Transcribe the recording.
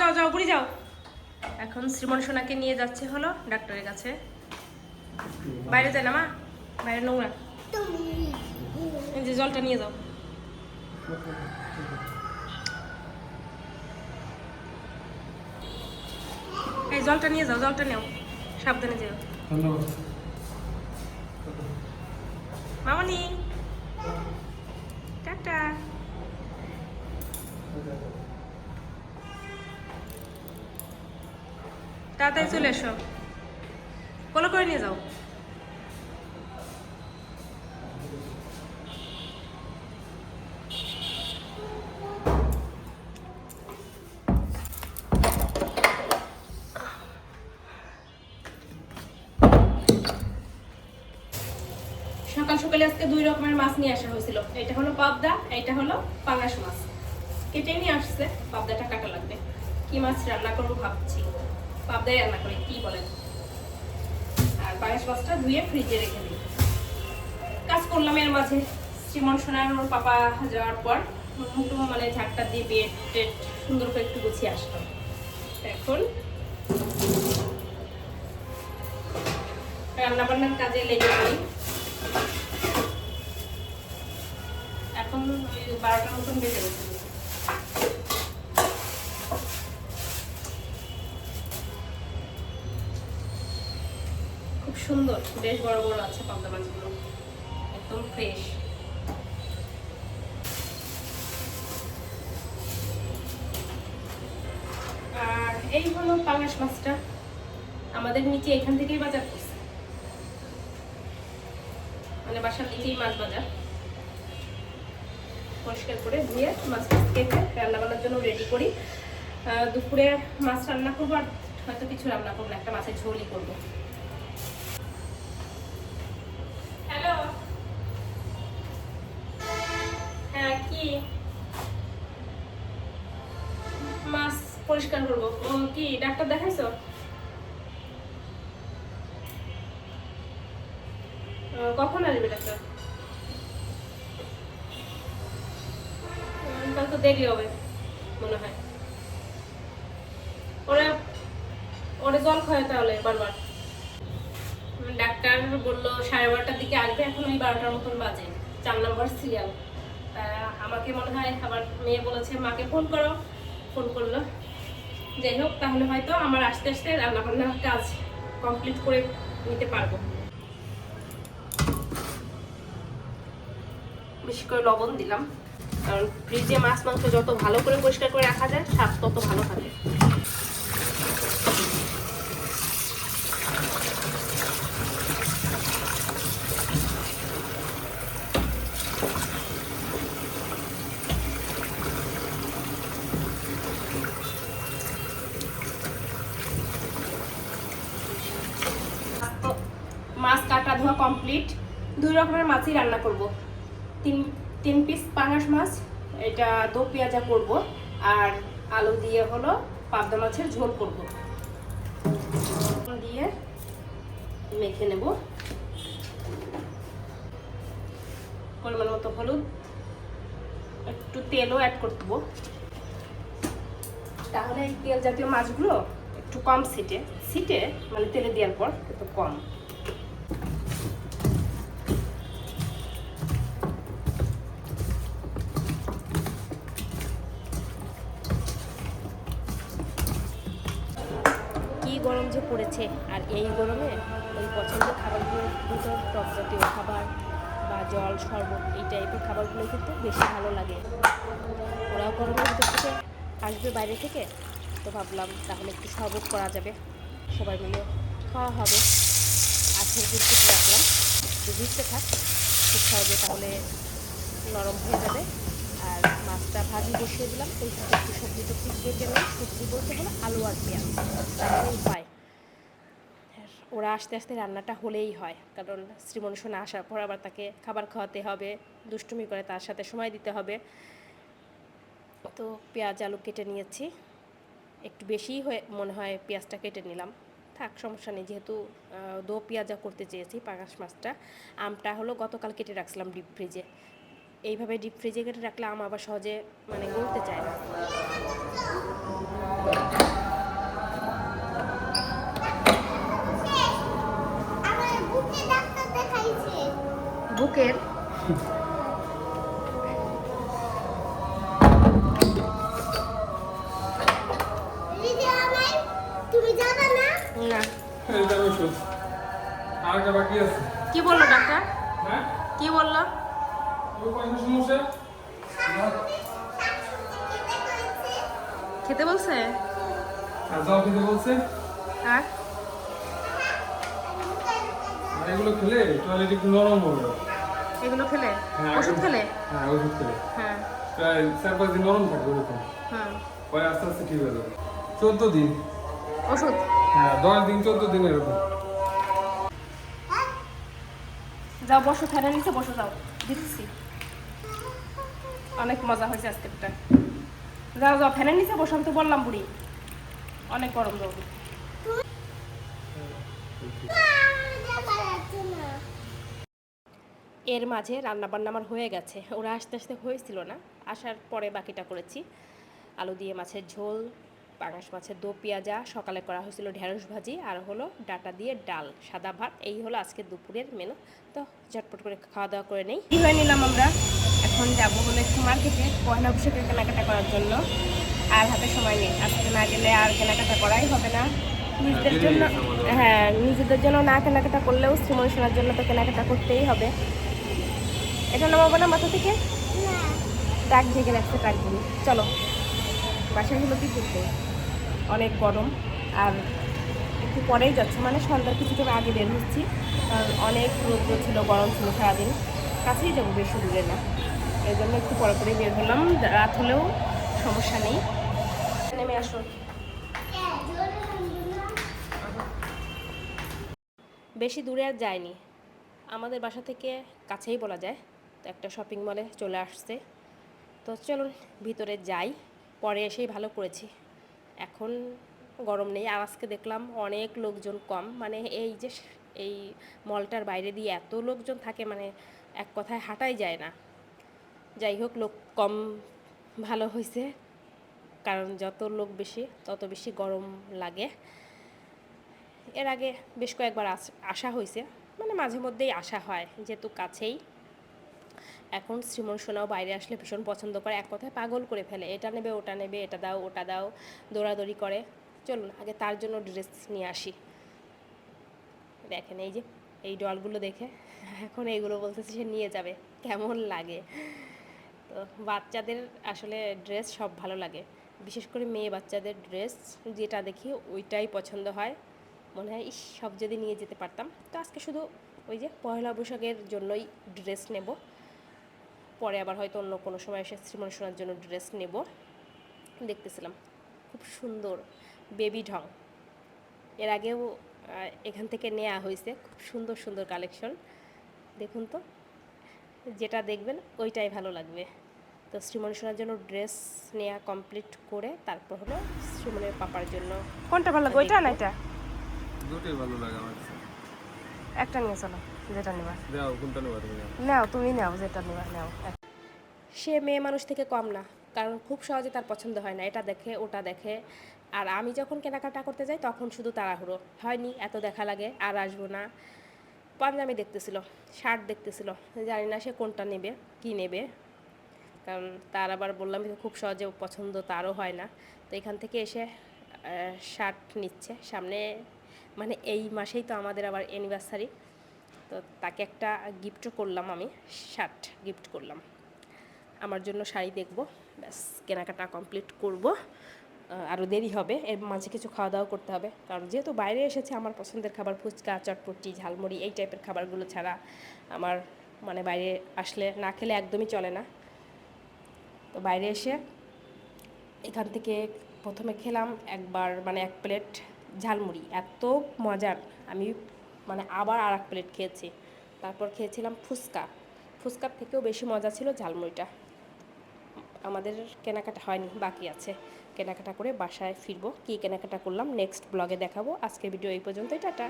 যাও যাও, বুড়ি যাও। এখন শ্রীমন সোনাকে নিয়ে যাচ্ছে হলো ডাক্তারের কাছে। বাইরে যায় না, মা? বাইরে নোংরা। যে জলটা নিয়ে যাও। এই জলটা নিয়ে যাও, জলটা নেও। সাবধানে যেও। মামনি। টাটা। তাড়াতাড়ি চলে এসো। কোলো করে নিয়ে যাও। সকাল সকালে আজকে দুই রকমের মাছ নিয়ে আসা হয়েছিল। এটা হলো পাবদা, এটা হলো পাঙ্গাস মাছ। কেটে নিয়ে আসছে। পাবদাটা কাটা লাগবে। কি মাছ রান্না করব ভাবছি। পাবদাই রান্না করি কি বলেন? আর পাঙ্গাস মাছটা ধুয়ে ফ্রিজে রেখে দিই। কাজ করলাম এর মাঝে। শ্রীমন সোনার ওর পাপা যাওয়ার পর মোটামুটি মানে ঝাড়টা দিয়ে বেড টেড সুন্দর করে একটু গুছিয়ে আসলাম। এখন রান্না বান্নার কাজে লেগে পড়ি। এখন বারোটার মতন বেজে গেছে। সুন্দর, বেশ বড় বড় আছে পাবদা মাছগুলো। একদম ফ্রেশ আর এই হলো পাঙ্গাস মাছটা। আমাদের নিচে এখান থেকেই বাজার করছে। মানে বাসার নিচেই মাছ বাজার। পরিষ্কার করে ধুয়ে মাছ কেটে রান্না বান্নার জন্য রেডি করি। দুপুরে মাছ রান্না করব আর হয়তো কিছু রান্না করব একটা মাছের ঝোলই করব। কি? মাছ পরিষ্কার করব। কি, ডাক্তার দেখাইছো? কখন আসবে ডাক্তার? তাহলে তো দেরি হবে, মনে হয়। ওরা ওরা জল খায় তাহলে বারবার। ডাক্তার বলল সাড়ে বারোটার দিকে আসবে, এখন ওই বারোটার মতন বাজে। চার নম্বর সিরিয়াল আমাকে মনে হয় আমার মেয়ে বলেছে, মাকে ফোন করো। ফোন করল। যাই হোক, তাহলে হয়তো আমার আস্তে আস্তে রান্নাবান্নার কাজ কমপ্লিট করে নিতে পারব। বেশি করে লবণ দিলাম, কারণ ফ্রিজে মাছ মাংস যত ভালো করে পরিষ্কার করে রাখা যায়, স্বাদ তত ভালো থাকে তো মাছ কাটা ধোয়া কমপ্লিট দুই রকমের মাছই রান্না করব। তিন তিন পিস পাঙাশ মাছ, এটা দো পেঁয়াজা করব, আর আলু দিয়ে হলো পাবদা মাছের ঝোল করব। দিয়ে মেখে নেব। পরিমাণ মতো হলুদ, একটু তেলও অ্যাড করতে তাহলে এই তেল জাতীয় মাছগুলো একটু কম সিটে সিটে মানে তেলে দেওয়ার পর একটু কম। গরম যে পড়েছে, আর এই গরমে ওই পছন্দের খাবারগুলো দুটো টক জাতীয় খাবার বা জল, শরবত এই টাইপের খাবারগুলো খেতে বেশি ভালো লাগে। ওরাও গরমের থেকে আসবে বাইরে থেকে, তো ভাবলাম তাহলে একটু শরবত করা যাবে। সবাই মিলে খাওয়া হবে। আজকের কিন্তু রাখলাম? ভিজতে থাক ঠিক হবে তাহলে নরম হয়ে যাবে। আর মাছটা ভাজি বসিয়ে দিলাম। ওই একটু সবজি টবজি কেটে নিই সবজি বলতে গেলে আলু আর পেঁয়াজ। আর ওরা আস্তে আস্তে রান্নাটা হলেই হয়। কারণ শ্রীমন সোনা আসার পর আবার তাকে খাবার খাওয়াতে হবে, দুষ্টুমি করে তার সাথে সময় দিতে হবে। তো পেঁয়াজ, আলু কেটে নিয়েছি। একটু বেশিই হয়ে, মনে হয় পেঁয়াজটা কেটে নিলাম। থাক, সমস্যা নেই। যেহেতু দো পেঁয়াজা করতে চেয়েছি, পাঙাশ মাছটা। আমটা হলো গতকাল কেটে রাখছিলাম ডিপ ফ্রিজে। এইভাবে ডিপ ফ্রিজে কেটে রাখলে আম আবার সহজে মানে গলতে চায় না। লোকের তুমি যাবে না? না। এইটা ওষুধ আর একটা বাকি আছে? কি বলল ডাক্তার? হ্যাঁ? কি বলল? সমস্যা খেতে বলছে? আর খেতে বলছে। আর? এগুলো খেলে টয়লেট একটু নরম হবে। এগুলো খেলে? হ্যাঁ, ওষুধ খেলে? হ্যাঁ ওষুধ খেলে। হ্যাঁ। প্রায় চার পাঁচ দিন নরম থাকবে ওরকম। হুম পরে আস্তে আস্তে ঠিক হয়ে যাবে। চোদ্দ দিন। ওষুধ? হ্যাঁ দশ দিন চোদ্দ দিন এরকম। যাও বসো ফ্যানের নিচে বসো যাও। দিচ্ছি অনেক মজা হয়েছে আজকেরটা যাও যাও ফ্যানের নিচে বসো আমি তো বললাম বুড়ি। অনেক গরম যাও এর মাঝে রান্না বান্না আমার হয়ে গেছে। ওরা আস্তে আস্তে হয়েছিল না। আসার পরে বাকিটা করেছি। আলু দিয়ে মাছের ঝোল পাঙাশ মাছের দো পেঁয়াজা সকালে করা হয়েছিল ঢেঁড়স ভাজি আর হলো ডাটা দিয়ে ডাল সাদা ভাত। এই হলো আজকে দুপুরের মেনু তো ঝটপট করে খাওয়া দাওয়া করে নেই। কি হয়ে নিলাম আমরা? এখন যাব হলো একটু মার্কেটে পয়লা বৈশাখের কেনাকাটা করার জন্য। আর হাতে সময় নেই। আজকে না গেলে আর কেনাকাটা করাই হবে না। নিজেদের জন্য হয়ে নিজেদের জন্য না কেনাকাটা করলেও শ্রীমন শোনার জন্য তো কেনাকাটা করতেই হবে। এটা নামাবো না মাথা থেকে? ডাক জেগে রাখতে ডাকবি চলো কি করতে অনেক গরম আর একটু পরেই যাচ্ছে। মানে সন্ধ্যার কিছুক্ষণ আগে বের হচ্ছি কারণ অনেক রৌদ্র ছিল গরম ছিল সারাদিন। কাছেই যাব বেশি দূরে না। এই জন্য একটু পরে পরে বের হলাম। রাত হলেও সমস্যা নেই। নেমে আসো। বেশি দূরে আর যায়নি আমাদের বাসা থেকে কাছেই বলা যায়। একটা শপিং মলে চলে আসছে। তো চলুন ভিতরে যাই। পরে এসেই ভালো করেছি। এখন গরম নেই। আর আজকে দেখলাম অনেক লোকজন কম। মানে এই যে এই মলটার বাইরে দিয়ে এত লোকজন থাকে মানে এক কথায় হাঁটাই যায় না। যাই হোক, লোক কম ভালো হয়েছে কারণ যত লোক বেশি, তত বেশি গরম লাগে। এর আগে বেশ কয়েকবার আসা হয়েছে মানে মাঝে মধ্যেই আসা হয়, যেহেতু কাছেই। এখন শ্রীমন সোনাও বাইরে আসলে ভীষণ পছন্দ করে, এক কথায় পাগল করে ফেলে। এটা নেবে, ওটা নেবে, এটা দাও, ওটা দাও, দৌড়াদৌড়ি করে। চলুন, আগে তার জন্য ড্রেস নিয়ে আসি। দেখেন, এই যে, এই ডলগুলো দেখে এখন এইগুলো বলতেছে সে নিয়ে যাবে। কেমন লাগে। তো বাচ্চাদের আসলে ড্রেস সব ভালো লাগে। বিশেষ করে মেয়ে বাচ্চাদের ড্রেস যেটা দেখি ওইটাই পছন্দ হয়। মনে হয় সব যদি নিয়ে যেতে পারতাম। তো আজকে শুধু ওই যে পয়লা বৈশাখের জন্যই ড্রেস নেব। পরে আবার হয়তো অন্য কোনো সময় এসে শ্রীমন শোনার জন্য ড্রেস নেব। দেখতেছিলাম খুব সুন্দর বেবি ঢং। এর আগেও এখান থেকে নেওয়া হয়েছে খুব সুন্দর সুন্দর কালেকশন দেখুন তো যেটা দেখবেন ওইটাই ভালো লাগবে। তো শ্রীমন শোনার জন্য ড্রেস নেওয়া কমপ্লিট করে তারপর হলো শ্রীমনের পাপার জন্য কোনটা ভালো লাগে ওইটা না এটা? দুটোই ভালো লাগে আমার কাছে। একটা নিয়ে চলো যেটা নেবা। দাও কোনটা নেবা তুমি? নাও তুমি নাও যেটা নেবা নাও সে মেয়ে মানুষ থেকে কম না। কারণ খুব সহজে তার পছন্দ হয় না। এটা দেখে, ওটা দেখে। আর আমি যখন কেনাকাটা করতে যাই, তখন শুধু তাড়াহুড়ো। হয়নি, এত দেখা লাগে, আর আসব না। পাঞ্জাবি দেখতেছিল, শার্ট দেখতেছিল। জানি না সে কোনটা নেবে, কি নেবে। কারণ তার আবার বললাম খুব সহজে পছন্দ তারও হয় না। তো এখান থেকে এসে শার্ট নিচ্ছে। সামনে মানে এই মাসেই তো আমাদের আবার অ্যানিভার্সারি তো তাকে একটা গিফটও করলাম আমি, শার্ট গিফট করলাম। আমার জন্য শাড়ি দেখব। ব্যাস, কেনাকাটা কমপ্লিট করব। আরও দেরি হবে। এর মাঝে কিছু খাওয়া দাওয়া করতে হবে। কারণ যেহেতু বাইরে এসেছে, আমার পছন্দের খাবার ফুচকা, চটপটি, ঝালমুড়ি, এই টাইপের খাবারগুলো ছাড়া আমার মানে বাইরে আসলে না খেলে একদমই চলে না। তো বাইরে এসে এখান থেকে প্রথমে খেলাম একবার মানে এক প্লেট ঝালমুড়ি। এত মজার। আমি মানে আবার আর এক প্লেট খেয়েছি। তারপর খেয়েছিলাম ফুচকা। ফুচকার থেকেও বেশি মজা ছিল ঝালমুড়িটা। আমাদের কেনাকাটা হয়নি, বাকি আছে। কেনাকাটা করে বাসায় ফিরবো। কী কেনাকাটা করলাম? নেক্সট ব্লগে দেখাবো। আজকের ভিডিও এই পর্যন্তই, টাটা।